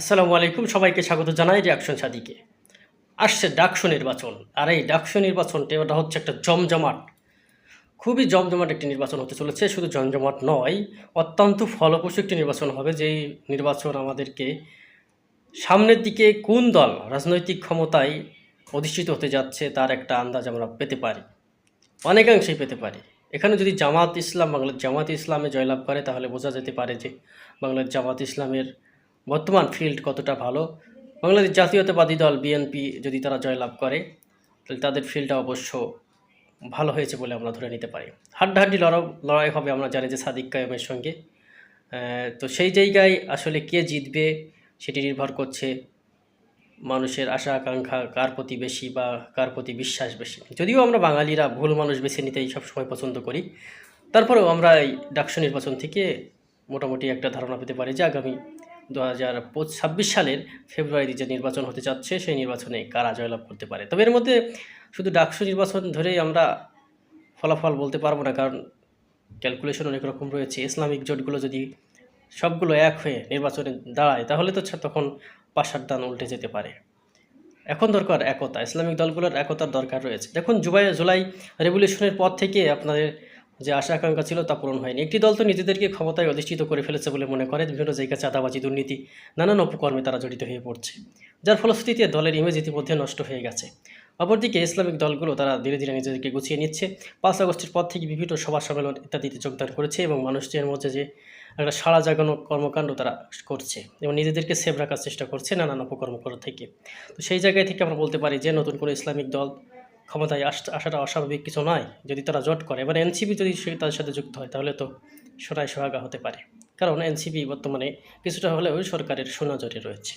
আসসালামু আলাইকুম, সবাইকে স্বাগত জানাই রিয়াকশন সাদিকে। আসছে ডাকসু নির্বাচন, আর এই ডাকসু নির্বাচনটা ওটা হচ্ছে একটা জমজমাট। খুবই জমজমাট একটি নির্বাচন হতে চলেছে, শুধু জমজমাট নয়, অত্যন্ত ফলপ্রসূ একটি নির্বাচন হবে, যেই নির্বাচন আমাদেরকে সামনের দিকে কোন দল রাজনৈতিক ক্ষমতায় অধিষ্ঠিত হতে যাচ্ছে তার একটা আন্দাজ আমরা পেতে পারি। অনেকাংশেই পেতে পারি। এখানে যদি জামাত ইসলাম, বাংলার জামাত ইসলামে জয়লাভ করে, তাহলে বোঝা যেতে পারে যে বাংলার জামাত ইসলামের বর্তমান ফিল্ড কতটা ভালো? বাংলাদেশ জাতীয়তাবাদী দল বিএনপি যদি তারা জয়লাভ করে, তাহলে তাদের ফিল্ডটা অবশ্য ভালো হয়েছে বলে আমরা ধরে নিতে পারি। হাড্ডাহাড্ডি লড়াই লড়াই হবে, আমরা জানি যে সাদিক কায়েমের সঙ্গে। তো সেই জায়গায় আসলে কে জিতবে সেটি নির্ভর করছে মানুষের আশা, আকাঙ্ক্ষা, কার প্রতি বেশি বা কার প্রতি বিশ্বাস বেশি। যদিও আমরা বাঙালিরা ভুল মানুষ বেছে নিতেই সবসময় পছন্দ করি। তারপরেও আমরা এই ডাকসু নির্বাচন থেকে মোটামুটি একটা ধারণা পেতে পারি যে আগামী দু হাজার ছাব্বিশ সালের ফেব্রুয়ারিতে যে নির্বাচন হতে যাচ্ছে, সেই নির্বাচনে কারা জয়লাভ করতে পারে? তবে এর মধ্যে শুধু ডাকসু নির্বাচন ধরেই আমরা ফলাফল বলতে পারব না, কারণ ক্যালকুলেশন অনেক রকম রয়েছে। ইসলামিক জোটগুলো যদি সবগুলো এক হয়ে নির্বাচনে দাঁড়ায়, তাহলে তো তখন পাশার দান উল্টে যেতে পারে। এখন দরকার একতা। ইসলামিক দলগুলোর একতার দরকার রয়েছে। দেখুন জুবাই জুলাই রেভলিউশনের পর থেকে আপনাদের যে আশা আকাঙ্ক্ষা ছিল তা পূরণ হয়নি। একটি দল তো নিজেদেরকে ক্ষমতায় অধিষ্ঠিত করে ফেলেছে বলে মনে করে, বিভিন্ন জায়গায় চাঁদাবাজি, দুর্নীতি, নানান অপকর্মে তারা জড়িত হয়ে পড়ছে। যার ফলশ্রুতিতে দলের ইমেজ ইতিমধ্যে নষ্ট হয়ে গেছে। অপরদিকে ইসলামিক দলগুলো তারা ধীরে ধীরে নিজেদেরকে গুছিয়ে নিচ্ছে। পাঁচ আগস্টের পর থেকে বিভিন্ন সভা সম্মেলন ইত্যাদিতে যোগদান করেছে এবং মানুষদের মধ্যে যে একটা সাড়া জাগানো কর্মকাণ্ড তারা করছে এবং নিজেদেরকে সেভ রাখার চেষ্টা করছে নানান অপকর্ম করা থেকে। তো সেই জায়গায় থেকে আমরা বলতে পারি যে নতুন করে ইসলামিক দল ক্ষমতায় আস- আসাটা অস্বাভাবিক কিছু নয়। যদি তারা জোট করে, এবার এনসিপি যদি সে, তাদের সাথে যুক্ত হয়, তাহলে তো সোনায় সোহাগা হতে পারে। কারণ এনসিপি বর্তমানে কিছুটা হলেও সরকারের সুনজরে রয়েছে।